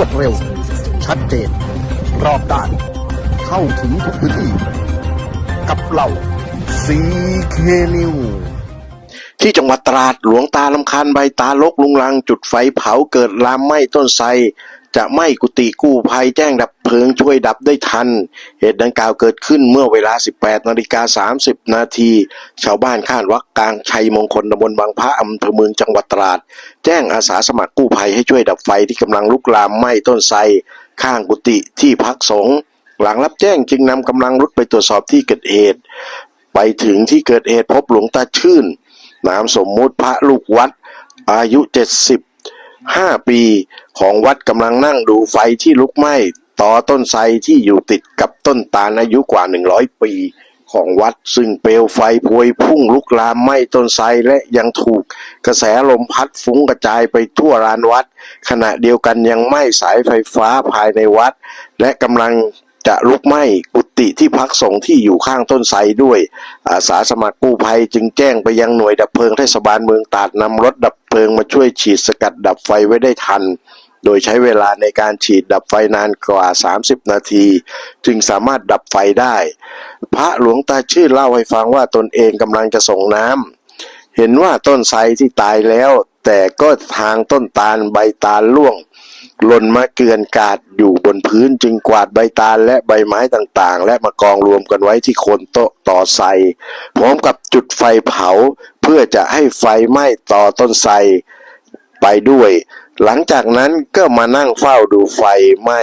วดเร็ว ชัดเจน รอบด้าน เข้าถึงทุกพื้นที่ กับเราซีเคนิวที่จังหวัดตราดหลวงตาลำคาญใบตาลกลุงลัง จุดไฟเผาเกิดลามไหม้ต้นไทร จะไหม้กุฏิกู้ภัยแจ้งดับเพลิงช่วยดับได้ทัน เหตุดังกล่าวเกิดขึ้นเมื่อเวลา 18นาฬิกา30 นาที ชาวบ้านข้านวัดกลางชัยมงคลตำบลบางพระอำเภอเมืองจังหวัดตราด แจ้งอาสาสมัครกู้ภัยให้ช่วยดับไฟที่กำลังลุกลามไหม้ต้นไทรข้างกุฏิที่พักสงฆ์หลังรับแจ้งจึงนำกำลังรุดไปตรวจสอบที่เกิดเหตุ ไปถึงที่เกิดเหตุพบหลวงตาชื่น นามสมมุติพระลูกวัดอายุเจ็ดสิบ ห้าปีของวัดกำลังนั่งดูไฟที่ลุกไหม้ต่อต้นไทรที่อยู่ติดกับต้นตาลอายุกว่าหนึ่งร้อยปี ของวัดซึ่งเปลวไฟพวยพุ่งลุกลามไหม้ต้นไทรและยังถูกกระแสลมพัดฟุ้งกระจายไปทั่วลานวัด ขณะเดียวกันยังไหม้สายไฟฟ้าภายในวัด และกำลังจะลุกไหม้กุ ฏิที่พักสงฆ์ที่อยู่ข้างต้นไทรด้วยอาสาสมัครกู้ภัยจึงแจ้งไปยังหน่วยดับเพลิงเทศบาลเมืองตาดนำรถดับเพลิงมาช่วยฉีดสกัดดับไฟไว้ได้ทัน โดยใช้เวลาในการฉีดดับไฟนานกว่า 30 นาที จึงสามารถดับไฟได้ พระหลวงตาชื่อเล่าให้ฟังว่าตนเองกำลังจะส่งน้ำเห็นว่าต้นไทรที่ตายแล้ว แต่ก็ทางต้นตาลใบตาลร่วง หล่นมาเกลื่อนกาดอยู่บนพื้นจึงกวาดใบตาลและใบไม้ต่างๆ และมากองรวมกันไว้ที่โคนโต๊ะต่อไทรพร้อมกับจุดไฟเผา เพื่อจะให้ไฟไหม้ต่อต้นไทรไปด้วย หลังจากนั้นก็มานั่งเฝ้าดูไฟไหม้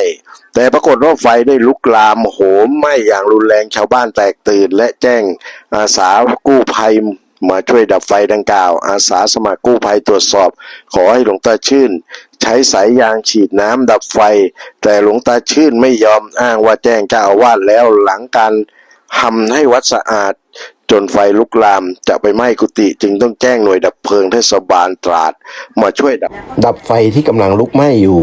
แต่ปรากฏว่าไฟได้ลุกลามโหมไหม้อย่างรุนแรงชาวบ้านแตกตื่นและแจ้งอาสากู้ภัย มาช่วยดับไฟดังกล่าว อาสาสมัครกู้ภัยตรวจสอบ ขอให้หลวงตาชื่น ใช้สายยางฉีดน้ำดับไฟ แต่หลวงตาชื่นไม่ยอมอ้างว่าแจ้งเจ้าอาวาสแล้วหลังการทำให้วัดสะอาด จนไฟลุกลามจะไปไหม้กุฏิจึงต้องแจ้งหน่วยดับเพลิงเทศบาลตราด มาช่วยดับดับไฟที่กำลังลุกไหม้อยู่